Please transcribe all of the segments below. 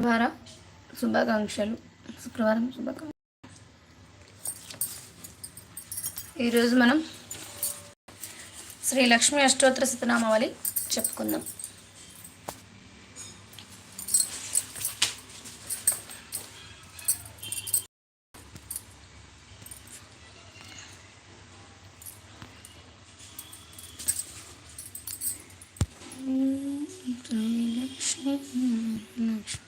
శుక్రవార శుభాకాంక్షలు. శుక్రవారం శుభాకాంక్షలు. ఈరోజు మనం శ్రీ లక్ష్మీ అష్టోత్తర శతనామావళి చెప్పుకుందాం శ్రీ లక్ష్మీ లక్ష్మీ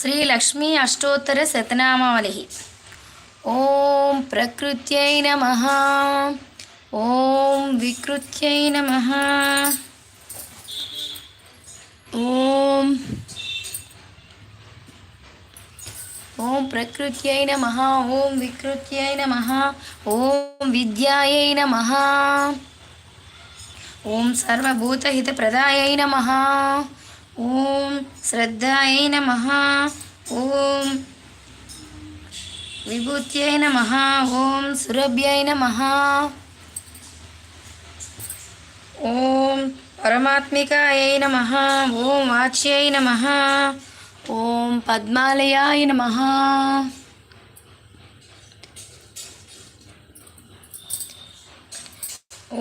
శ్రీ లక్ష్మీ అష్టోత్తర శతనామావళి. ఓం ప్రకృత్యై నమ. ఓం వికృత్యై నమ. ఓం. ఓం ప్రకృత్యై నమ. ఓం వికృత్యై నమ. ఓం విద్యాయై నమ. ఓం సర్వభూతహితప్రదాయై నమ. ఓం శ్రద్ధాయై నమ. ఓం విభూత్యై నమ. ఓం సురభ్యై నమ. ఓం పరమాత్మికాయ నమ. ఓం వాచ్యై నమ. ఓం పద్మాలయాయ నమ.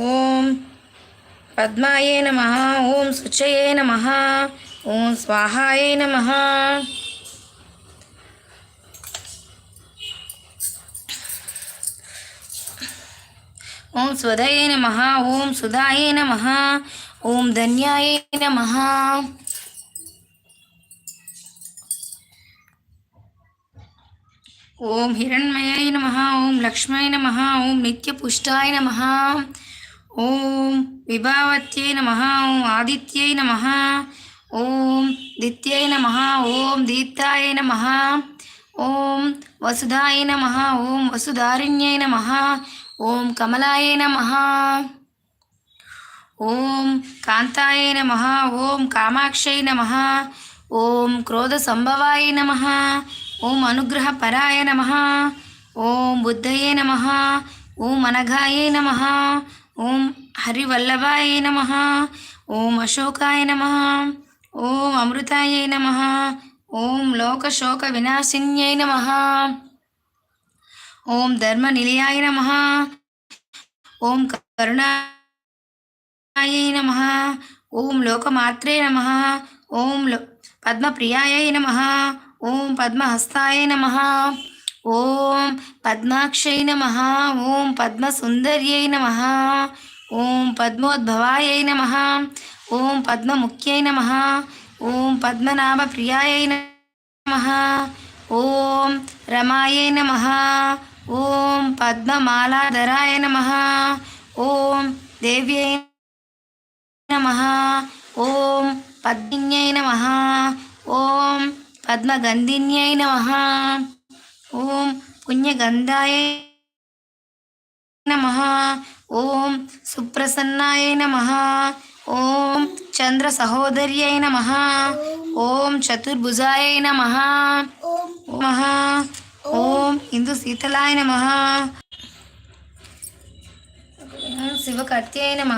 ఓం పద్మాయే నమ. ఓం శుచయే నమ. ఓం స్వాహాయ నమ. ఓం స్వదయ నమ ఓం సుధాయ నమ ఓం ధన్యాయ నమ. ఓం హిరణ్మయాయ నమ ఓం లక్ష్మయ నమ ఓం నిత్యపుష్టాయ నమ. ఓం విభావత్యై నమ ఓం ఆదిత్యై నమ. ఓం దిత్యై నమ ఓం దీప్తాయ నమ ఓం వసుధాయ నమ ఓం వసుధారిణ్యై నమ ఓం కమలాయ నమ ఓం కాంతాయ నమ ఓం కామాక్షై నమ ఓం క్రోధ సంభవాయ నమ ఓం అనుగ్రహ పరాయ నమ ఓం బుద్ధయే నమ ఓం అనఘాయ నమ ఓం హరివల్లభాయ నమ ఓం అశోకాయ నమ ఓం అమృతాయ నమ. ఓం లోకశోక వినాశిన్యై నమ. ఓం ధర్మ నిలయాయ నమ. ఓం కరుణాయ నమ. ఓం లోకమాత్రే నమ. ఓం లో పద్మప్రియాయ నమ. ఓం పద్మహస్తాయ నమ. ఓం పద్మాక్షై నమ. ఓం పద్మసుందర్యై నమ. ఓం పద్మోద్భవాయ నమ. ఓం పద్మముఖ్యై నమ. ఓం పద్మనాభ పద్మనాభప్రియాయ నమ. ఓం రమాయై నమ. ఓం పద్మమాలాధరాయ నమ. ఓం దేవ్యై నమ. ఓం పద్మిన్యై నమ. ఓం పద్మగంధిన్యై నమ. ఓం పుణ్యగంధాయ నమ. ఓం సుప్రసన్నాయ నమ. ఓం చంద్ర సహోదర్యై నమ ఓం చతుర్భుజాయ నమ నమ ఓం ఇందు శీతలాయ నమ ఓం శివకర్త్యై నమ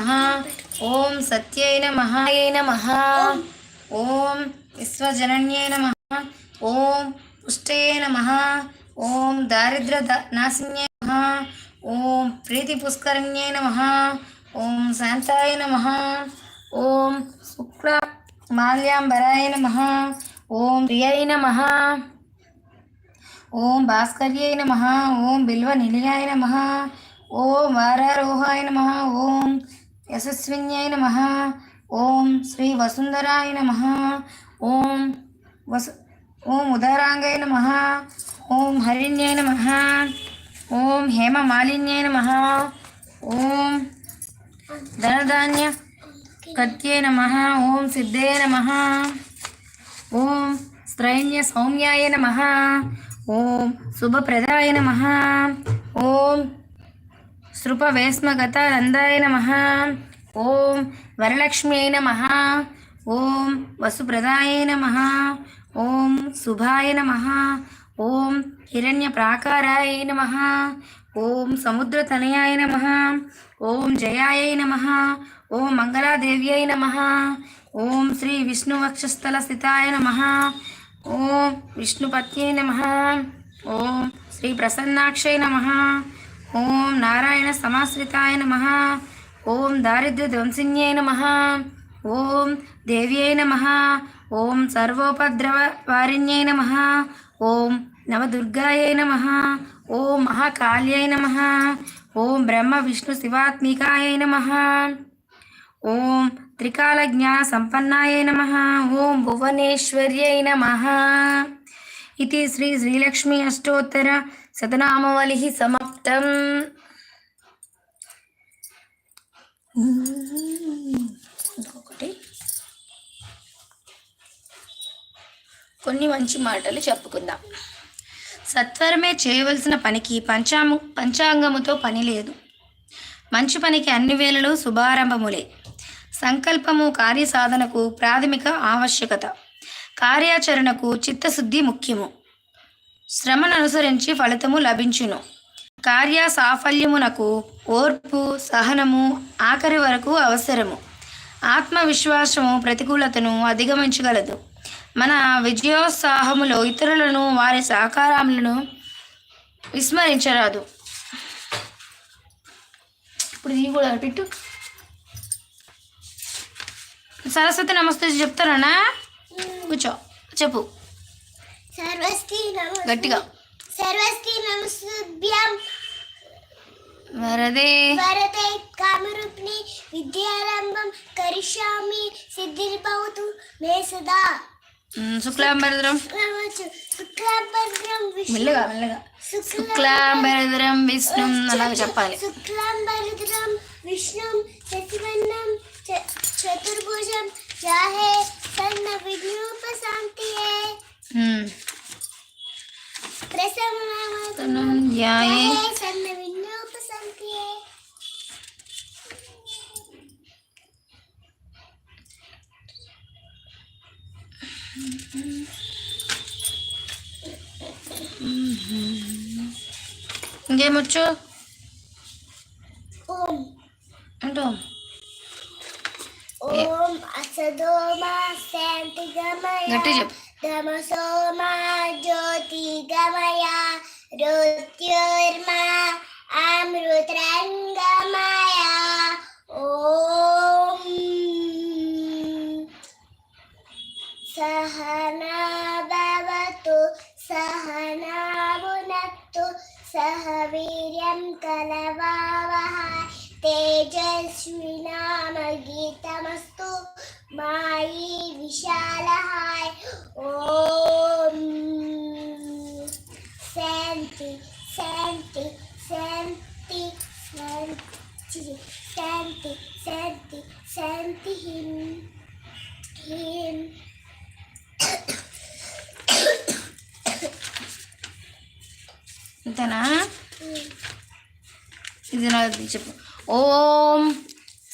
ఓం సత్యై నమహాయ నమ ఓం విశ్వజనన్యై నమ ఓం పుష్టయే నమ ఓం దారిద్ర నాశిన్యై నమ ఓం ప్రీతి పుష్కరణ్యై నమ ఓం శాంతాయ నమ ఓం శుక్ల మాల్యాంబరాయ నమ ఓం ప్రియై నమ ఓం భాస్కర్యై నమ ఓం బిల్వ నిలయాయ నమ ఓం వారారోహాయ నమ ఓం యశస్విన్యాయ నమ ఓం శ్రీ వసుంధరాయ నమ ఓం వసు ఓం ఉదారాంగాయ నమ ఓం హరిణ్యాయ నమ ఓం హేమ మాలిన్యాయ నమ ఓం ధనధాన్య కత్యే నమ. ఓం సిద్ధే నమ. ఓం స్త్రైణ్య సౌమ్యాయ నమ. ఓం శుభప్రదాయ నమ. ఓం సృపవేస్మగత సృపవేస్మగతానందాయ నమ. ఓం వరలక్ష్మ్యై నమ. ఓం వసుప్రదాయ నమ. ఓం శుభాయ నమ. ఓం హిరణ్య ప్రాకారాయ నమ. ఓం సముద్రతనయాయ నమ. ఓం జయాయ నమ ఓం మంగళాదేవ్యై నమ ఓం శ్రీ విష్ణువక్షస్థల స్థితాయ నమ ఓం విష్ణుపత్యై నమ ఓం శ్రీ ప్రసన్నాక్షై నమ ఓం నారాయణ సమాశ్రితాయ నమ ఓం దారిద్ర్య ధ్వంసిన్యై నమ ఓం దేవ్యై నమ ఓం సర్వోపద్రవ వారిణ్యై నమ ఓం నవదుర్గాయై నమ ఓం మహాకాళ్యై నమ ఓం బ్రహ్మ విష్ణు శివాత్మికాయ నమ. ఓం త్రికాల జ్ఞాన సంపన్నాయ నమ. ఓం భువనేశ్వర్యై నమ. ఇది శ్రీ శ్రీలక్ష్మి అష్టోత్తర శతనామవలి సమాప్తం. కొన్ని మంచి మాటలు చెప్పుకుందాం. సత్వరమే చేయవలసిన పనికి పంచాము పంచాంగముతో పని లేదు. మంచి పనికి అన్ని వేళలు శుభారంభములే. సంకల్పము కార్యసాధనకు ప్రాథమిక ఆవశ్యకత. కార్యాచరణకు చిత్తశుద్ధి ముఖ్యము. శ్రమను అనుసరించి ఫలితము లభించును. కార్య సాఫల్యమునకు ఓర్పు సహనము ఆఖరి వరకు అవసరము. ఆత్మవిశ్వాసము ప్రతికూలతను అధిగమించగలదు. మన విజయోత్సాహములో ఇతరులను వారి సహకారములను విస్మరించరాదు. ఇప్పుడు ఇది కూడా పెట్టు. సరస్వతి నమస్తే చెప్తారా కూర్చో చెప్పు. సర్వస్తి గట్టిగా. సర్వస్తి నమస్తుభ్యం వరదే. వరదే కామరూపిణి విద్యారంభం కరిష్యామి సిద్ధిర్భవతు మే సదా. ఉమ్, శుక్లాంబరధరం. నమస్తు శుక్లాంబరం విష్ణు మెల్లగా మెల్లగా. శుక్లాంబరధరం విష్ణు అలాగ చెప్పాలి. శుక్లాంబరం విష్ణుం శశివర్ణం చతుర్భుజం జాహే సన్న విఘ్నోపశాంతియే ఉమ్. ప్రసన్నామ తనం ధ్యాయే సన్న విఘ్నోపశాంతియే ఇంకేమొచ్చు ఓం అంటూ ఓం అసదోమా శాంతి గమయ గట్టి చెప్పు తమసోమా జ్యోతి గమయ రుత్యుర్మా అమృతరంగమయ మాయి విశాలహాయ్ ఓం శాంతి శాంతి శాంతి శాంతి శాంతి శాంతి శాంతి హిం హిం అంతేనా? ఇది నాకు చెప్పు. ఓం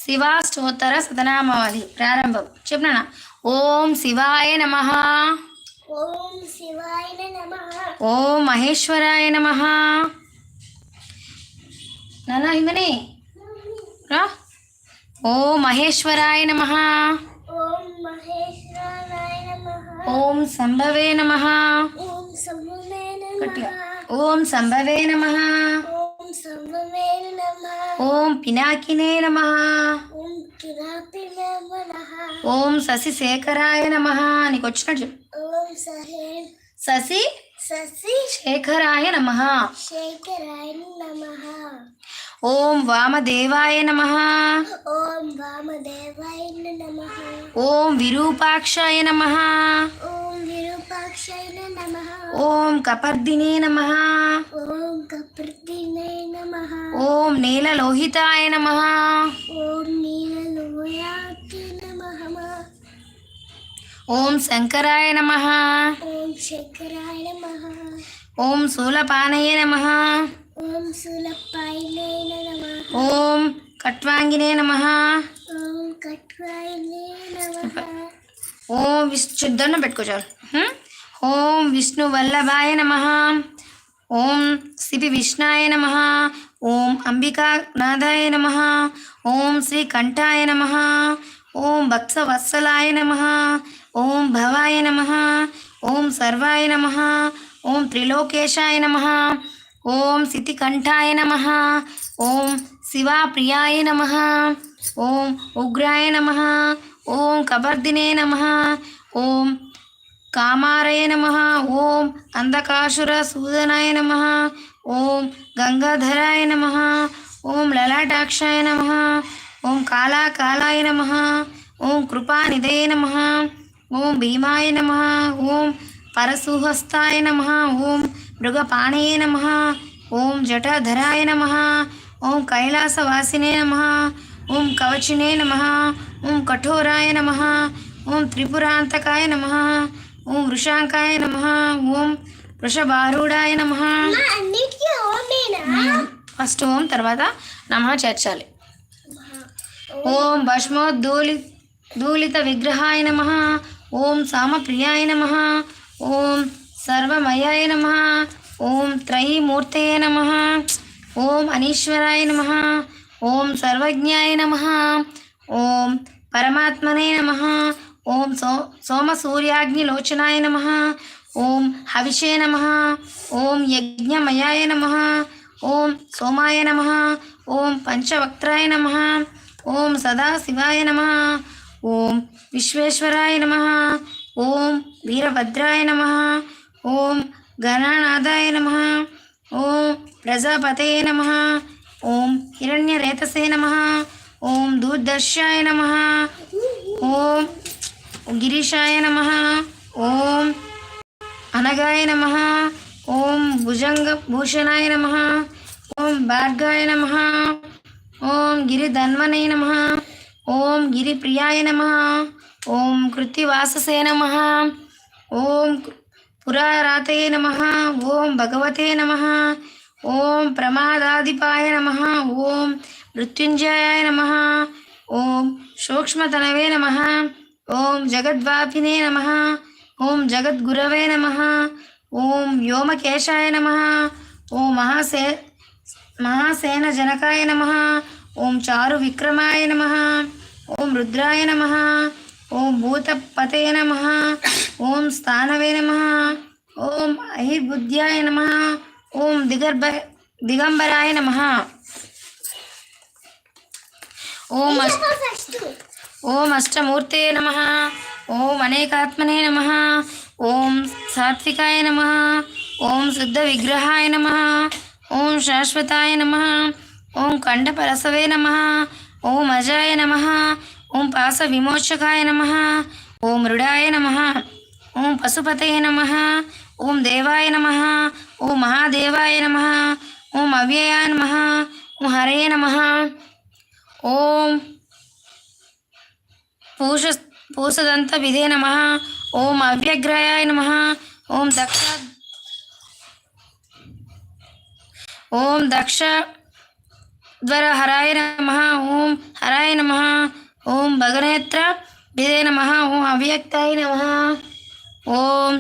శివాష్టోత్తర సతనామావళి ప్రారంభం. చెప్పనా ఓం శివాయ నమ. ఓం శివాయ నమః. ఓం మహేశ్వరాయ నమ. నానా హిమని రా. ఓం మహేశ్వరాయ నమ. ఓం సంభవే నమః. ఓం సంభవే నమ. ఓం సంభవే నమః. ఓం పినాకినే నమ. ఓం ఓం శశిశేఖరాయ నమ. నీకు వచ్చినట్టు శశి ససి శేఖరాయ నమ. శేఖరాయ నమః. ఓం వామదేవాయ నమ ఓం వామదేవాయ నమః ఓం విరూపాక్షాయ నమ ఓం విరూపాక్షాయ నమః ఓం కపర్దినే నమ ఓం కప్రతినే నమః ఓం నీలలోహితాయ నమ ఓం నమః ఓం శంకరాయ నమ ఓం శంకరాయ నమః ఓం శూలపానయ నమ ఓం నమః ఓం కట్వాంగినే నమ ఓం కట్వాయనే నమః ఓం పెట్టుకో చాలు? ఓం విష్ణువల్లభాయ నమ ఓం శ్రీ విష్ణాయ నమ ఓం అంబికానాథాయ నమ ఓం శ్రీకంఠాయ నమ ఓం భక్సవత్సలాయ నమ ఓం భవాయ నమ ఓం సర్వాయ నమ ఓం త్రిలోకేశాయ నమ ఓం సితికంఠాయ నమ ఓం శివాప్రియాయ నమ ఓం ఉగ్రాయ నమ ఓం కబర్దినే నమ ఓం కామారయ నమ ఓం అంధకాసుర సూదనాయ నమ ఓం గంగాధరాయ నమ ఓం లలాటాక్షాయ నమ ఓం కాళాకాలాయ నమ ఓం కృపానిధయ నమ ఓం భీమాయ నమ ఓం పరసుహస్తాయ నమ ఓం మృగపాణయే నమ ఓం జటాధరాయ నమ ఓం కైలాసవాసినే నమ ఓం కవచినే నమ ఓం కఠోరాయ నమ ఓం త్రిపురాంతకాయ నమ ఓం వృషాంకాయ నమ ఓం వృషభారూఢాయ నమ ఫస్ట్ ఓం తర్వాత నమ చేర్చాలి. ఓం భస్మోద్దూలి దూలిత విగ్రహాయ నమ। ఓం సామప్రియాయ నమ। ఓం సర్వమయాయ నమ ఓం త్రయీమూర్తయే నమ ఓం అనీశ్వరాయ నమ ఓం సర్వజ్ఞాయ నమ ఓం పరమాత్మనే నమ ఓం సో సోమసూర్యాగ్నిలోచనాయ నమ ఓం హవిషే నమ ఓం యజ్ఞమయాయ నమ ఓం సోమాయ నమ ఓం పంచవక్త్రాయ నమ ఓం సదాశివాయ నమ ఓం విశ్వేశ్వరాయ నమ ఓం వీరభద్రాయ నమ ఓం గణానాథాయ నమ ఓం ప్రజాపతయే నమ ఓం హిరణ్యరేతసే నమ ఓం దూర్దర్శాయ నమ ఓం గిరీషాయ నమ ఓం అనగాయ నమ ఓం భుజంగ భూషణాయ నమ ఓం భార్గాయ నమ ఓం గిరిధన్వనే నమ ఓం గిరిప్రియాయ నమ ఓం కృతివాససే నమ ఓం పురారాతయే నమ ఓం భగవతే నమ ఓం ప్రమాదాధిపాయ నమ ఓం మృత్యుంజయాయ నమ ఓం సూక్ష్మతనవే నమ ఓం జగద్వాపినే నమ ఓం జగద్గురవే నమ ఓం వ్యోమకేశాయ నమ ఓం మహాసే మహాసేనజనకాయ నమ ఓం చారు విక్రమాయ నమ ఓం రుద్రాయ నమ ఓం భూతపతే నమ ఓం స్థానవే నమ ఓం అహిర్బుద్ధ్యాయ నమ ఓం దిగర్భ దిగంబరాయ నమ ఓం అష్ట ఓం అష్టమూర్తే నమ ఓం అనేకాత్మనే నమ ఓం సాత్వికాయ నమ ఓం శుద్ధ విగ్రహాయ నమ ఓం శాశ్వతాయ నమ ఓం కండపరసవే నమ ఓం అజాయ నమ ఓం పాస విమోచకాయ నమ ఓం మృడాయ నమ ఓం పశుపతయ నమ ఓం దేవాయ నమ ఓం మహాదేవాయ నమ ఓం అవ్యయాయ నమ ఓం హరే నమ ఓం పూష పూసదంత విధే నమ ఓం అవ్యగ్రయాయ నమ ఓం దక్ష ఓం దక్ష ధ్వరహరాయ నమ ఓం హరాయ నమ ఓం భగనేత్ర విదే నమ. ఓం అవ్యక్తాయ నమ. ఓం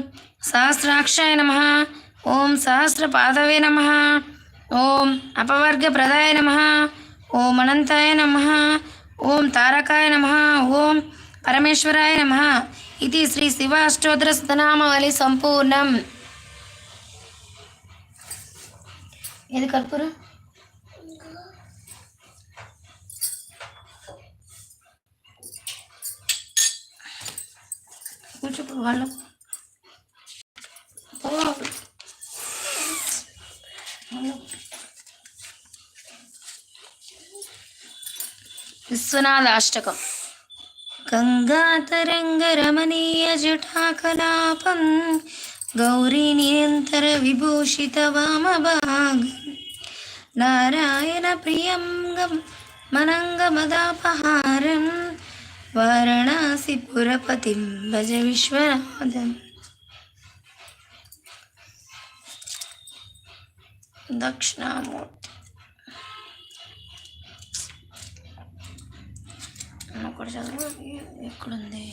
సహస్రాక్షాయ నమ. ఓం సహస్రపాదవే నమ. ఓం అపవర్గప్రదాయ నమ. ఓం అనంతాయ నమ. ఓం తారకాయ నమ. ఓం పరమేశ్వరాయ నమ. ఇది శ్రీ శివ అష్టోత్తర సుతనామావళి సంపూర్ణం. ఏది కర్పూరం? వాళ్ళు విశ్వనాథాష్టకం. గంగాతరంగరమణీయ జటాకలాపం గౌరీ నిరంతర విభూషిత వామభాగం నారాయణ ప్రియం గం మనంగమదాపహారం. వారణాసి పురపతిం భజ విశ్వనాథం. దక్షిణామూర్తి. ఒకటి చదువు ఎక్కడుంది?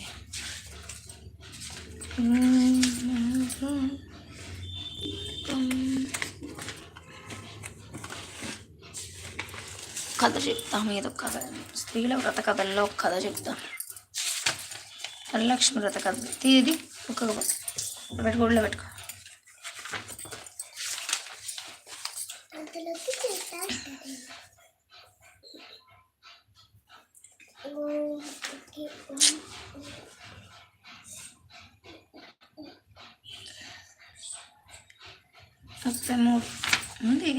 కథ చెప్తాం ఏదో కథ. స్త్రీల వ్రత కథల్లో కథ చెప్తాం వరలక్ష్మి వ్రత కథ. ఇది ఒక పెట్టుకోడిలో పెట్టుకో అందులోకి చేస్తాను ఓం ఓకే ఓం ముప్పై మూడు ఉంది.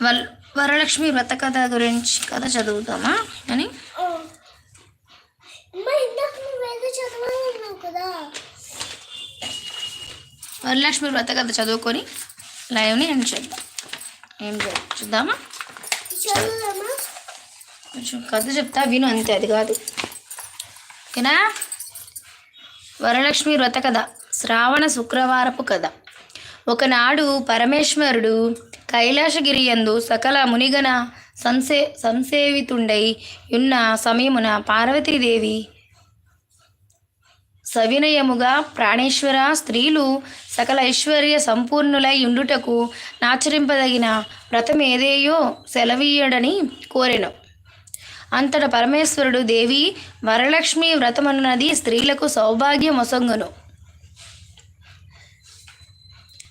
వల్ వరలక్ష్మి వ్రత కథ గురించి కథ చదువుతామా అని? వరలక్ష్మి వ్రత కథ చదువుకొని లైవ్ని ఎండ్ చేద్దాం. ఏం చేద్దాం చూద్దామా? కొంచెం కథ చెప్తా విను అంతే అది కాదు. ఓకేనా? వరలక్ష్మి వ్రత కథ శ్రావణ శుక్రవారపు కథ. ఒకనాడు పరమేశ్వరుడు కైలాసగిరియందు సకల మునిగణ సంసే సంసేవితుండై ఉన్న సమయమున పార్వతీదేవి సవినయముగా ప్రాణేశ్వర స్త్రీలు సకల ఐశ్వర్య సంపూర్ణులై ఉండుటకు నాచరింపదగిన వ్రతం ఏదేయో సెలవీయడని కోరెను. అంతట పరమేశ్వరుడు దేవి వరలక్ష్మి వ్రతమన్నది స్త్రీలకు సౌభాగ్యం వసంగును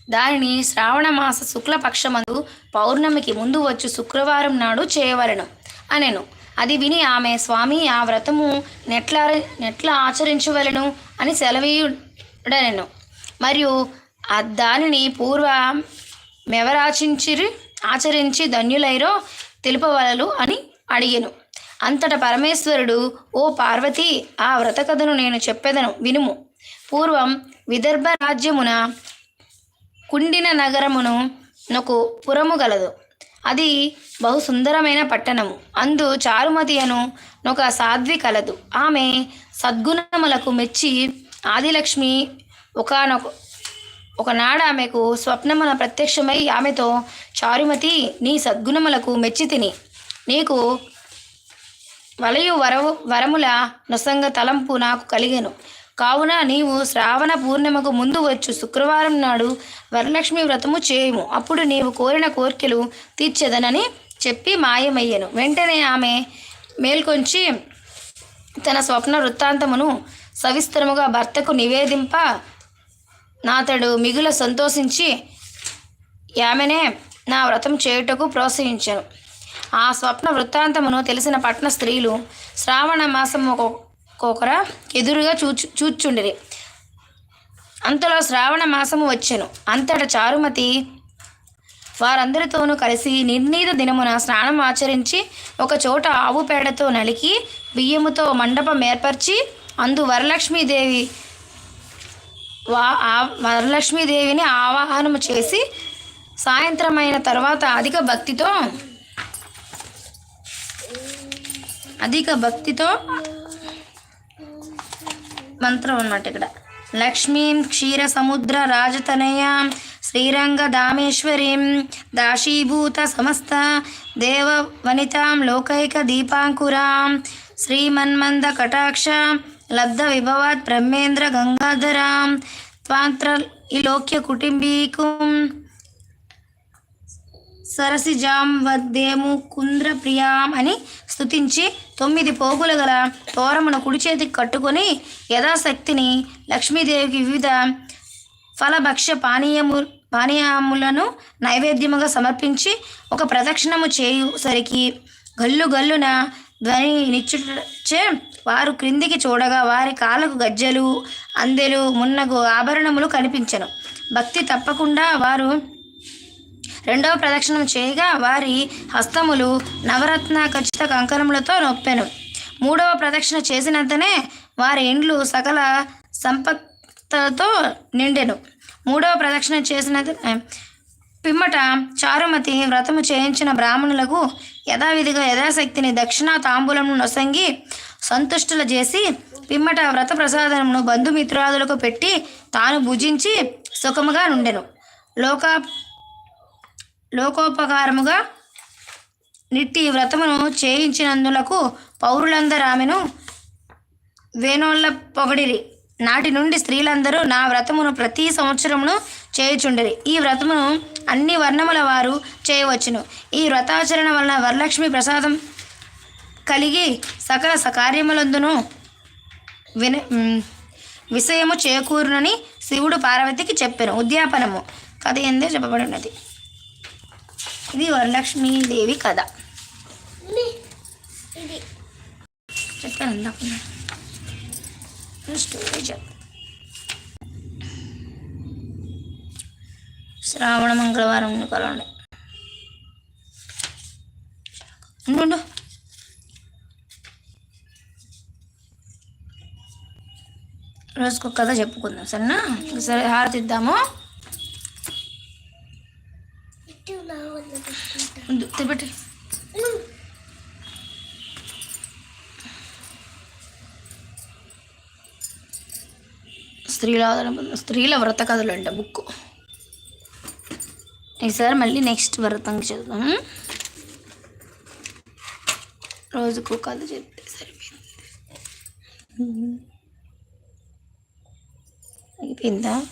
దానిని శ్రావణ మాస శుక్లపక్షమందు పౌర్ణమికి ముందు వచ్చు శుక్రవారం నాడు చేయవలెను అనెను. అది విని ఆమె స్వామి ఆ వ్రతము నెట్ల నెట్ల ఆచరించవలెను అని సెలవీయుడనెను. మరియు ఆ దానిని పూర్వ మెవరాచించిరి ఆచరించి ధన్యులైరో తెలుపవలలు అని అడిగెను. అంతట పరమేశ్వరుడు ఓ పార్వతి ఆ వ్రత కథను నేను చెప్పెదను వినుము. పూర్వం విదర్భ రాజ్యమున కుండిన నగరమును నొకు పురము గలదు. అది బహు సుందరమైన పట్టణము. అందు చారుమతి అను నొక సాధ్వి కలదు. ఆమె సద్గుణములకు మెచ్చి ఆదిలక్ష్మి ఒకనొక ఒకనాడు ఆమెకు స్వప్నమున ప్రత్యక్షమై ఆమెతో చారుమతి నీ సద్గుణములకు మెచ్చి తిని. నీకు వలయు వరవు వరముల నొసంగ తలంపు నాకు కలిగెను. కావున నీవు శ్రావణ పూర్ణిమకు ముందు వచ్చు. శుక్రవారం నాడు వరలక్ష్మి వ్రతము చేయము. అప్పుడు నీవు కోరిన కోరికలు తీర్చెదనని చెప్పి మాయమయ్యను. వెంటనే ఆమె మేల్కొంచి తన స్వప్న వృత్తాంతమును సవిస్తరముగా భర్తకు నివేదింప నాతడు మిగుల సంతోషించి ఆమెనే నా వ్రతం చేయుటకు ప్రోత్సహించాను. ఆ స్వప్న వృత్తాంతమును తెలిసిన పట్న స్త్రీలు శ్రావణ మాసం కోకర ఎదురుగా చూచు చూచుండిరి. అంతలో శ్రావణ మాసము వచ్చెను. అంతట చారుమతి వారందరితోనూ కలిసి నిర్ణీత దినమున స్నానం ఆచరించి ఒక చోట ఆవు పేడతో నలికి బియ్యముతో మండపం ఏర్పరిచి అందు వరలక్ష్మీదేవి వా ఆ- వరలక్ష్మీదేవిని ఆవాహనము చేసి సాయంత్రమైన తర్వాత అధిక భక్తితో అధిక భక్తితో మంత్రం అన్నమాట ఇక్కడ. లక్ష్మీం క్షీర సముద్ర రాజతనయాం శ్రీరంగ దామేశ్వరీం దాశీభూత సమస్త దేవ వనితాం లోకైక దీపాంకురాం శ్రీమన్మంద కటాక్ష లబ్ధ విభవాత్ బ్రహ్మేంద్ర గంగాధరాం త్వాంత్ర ఇలోక్య కుటుంబీకుం సరసిజాం వద్దేము కుంద్ర ప్రియాం అని స్తుతించి తొమ్మిది పోగులు గల తోరమును కుడి చేతికి కట్టుకొని యథాశక్తిని లక్ష్మీదేవికి వివిధ ఫలభక్ష్య పానీయము పానీయములను నైవేద్యముగా సమర్పించి ఒక ప్రదక్షిణము చేయుసరికి గల్లు గల్లున ధ్వని నిచ్చుచే వారు క్రిందికి చూడగా వారి కాళ్ళకు గజ్జెలు అందెలు మున్నగు ఆభరణములు కనిపించను. భక్తి తప్పకుండా వారు రెండవ ప్రదక్షిణం చేయగా వారి హస్తములు నవరత్న ఖచ్చిత కంకణములతో నొప్పెను. మూడవ ప్రదక్షిణ చేసినంతనే వారి ఇండ్లు సకల సంపత్తులతో నిండెను. మూడవ ప్రదక్షిణ చేసిన పిమ్మట చారుమతి వ్రతము చేయించిన బ్రాహ్మణులకు యథావిధిగా యథాశక్తిని దక్షిణ తాంబూలమును నొసంగి సంతుష్టులు చేసి పిమ్మట వ్రత ప్రసాదమును బంధుమిత్రాదులకు పెట్టి తాను భుజించి సుఖముగా నుండెను. లోక లోకోపకారముగా నిట్టి వ్రతమును చేయించినందులకు పౌరులందరూ ఆమెను వేణోళ్ళ పొగడిరి. నాటి నుండి స్త్రీలందరూ నా వ్రతమును ప్రతి సంవత్సరమును చేయుచుండిరి. ఈ వ్రతమును అన్ని వర్ణముల వారు చేయవచ్చును. ఈ వ్రతాచరణ వలన వరలక్ష్మి ప్రసాదం కలిగి సకల సకార్యములందును విన విషయము చేకూరునని శివుడు పార్వతికి చెప్పాను. ఉద్యాపనము. కథ ఎందే చెప్పబడినది. ఇది వరలక్ష్మీదేవి కథ. చెప్పాను ఇందాక స్టోరీ శ్రావణ మంగళవారం కలండి ఉండు, రోజుకు కథ చెప్పుకుందాం సరేనా? సరే హారతి పెట్టుకుంటా. స్త్రీల స్త్రీల వ్రత కథలు అంట బుక్. ఈసారి మళ్ళీ నెక్స్ట్ వ్రతం చదువుతాం రోజుకు కథ చెప్తే సరిపోయింది. అయిపోయిందా?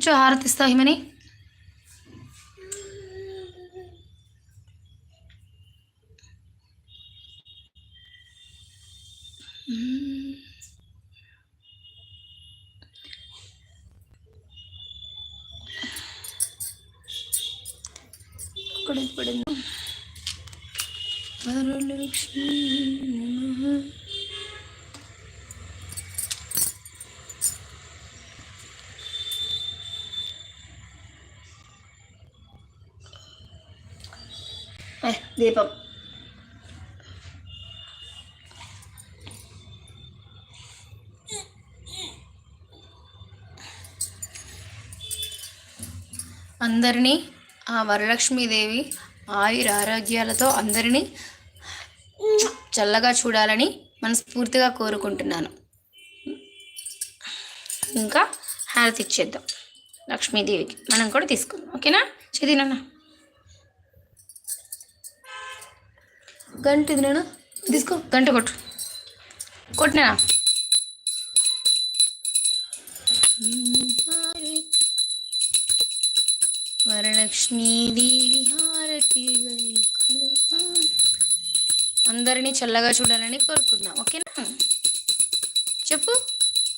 కూర్చో హారతిస్తా హిమని. ఇక్కడ పడింది. దీపం. అందరినీ ఆ వరలక్ష్మీదేవి ఆయుర ఆరోగ్యాలతో అందరినీ చల్లగా చూడాలని మనస్ఫూర్తిగా కోరుకుంటున్నాను. ఇంకా హారతి ఇచ్చేద్దాం లక్ష్మీదేవికి. మనం కూడా తీసుకుందాం. ఓకేనా? చదివినా గంట ఇది నేను తీసుకో. గంట కొట్టు. కొట్టినా? వరలక్ష్మీదేవి హారతి. అందరినీ చల్లగా చూడాలని కోరుకుందాం. ఓకేనా? చెప్పు.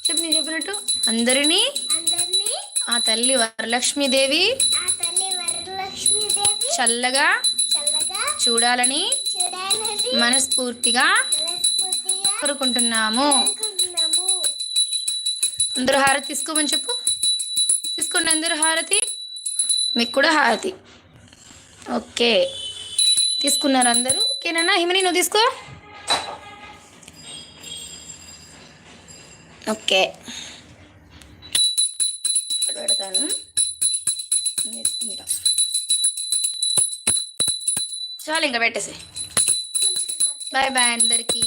చెప్పు నేను చెప్పినట్టు. అందరినీ అందరినీ ఆ తల్లి వరలక్ష్మీదేవి ఆ తల్లి వరలక్ష్మీదేవి చల్లగా చూడాలని మనస్ఫూర్తిగా కోరుకుంటున్నాము. అందరూ హారతి తీసుకోమని చెప్పు. తీసుకోండి అందరూ హారతి. మీకు కూడా హారతి. ఓకే. తీసుకున్నారు అందరూ. ఓకేనా హిమని నువ్వు తీసుకో. ఓకే. పెడతాను. తీసుకుంటా. చాలు ఇంకా పెట్టేసి బాయ్ బాయ్ అందరికీ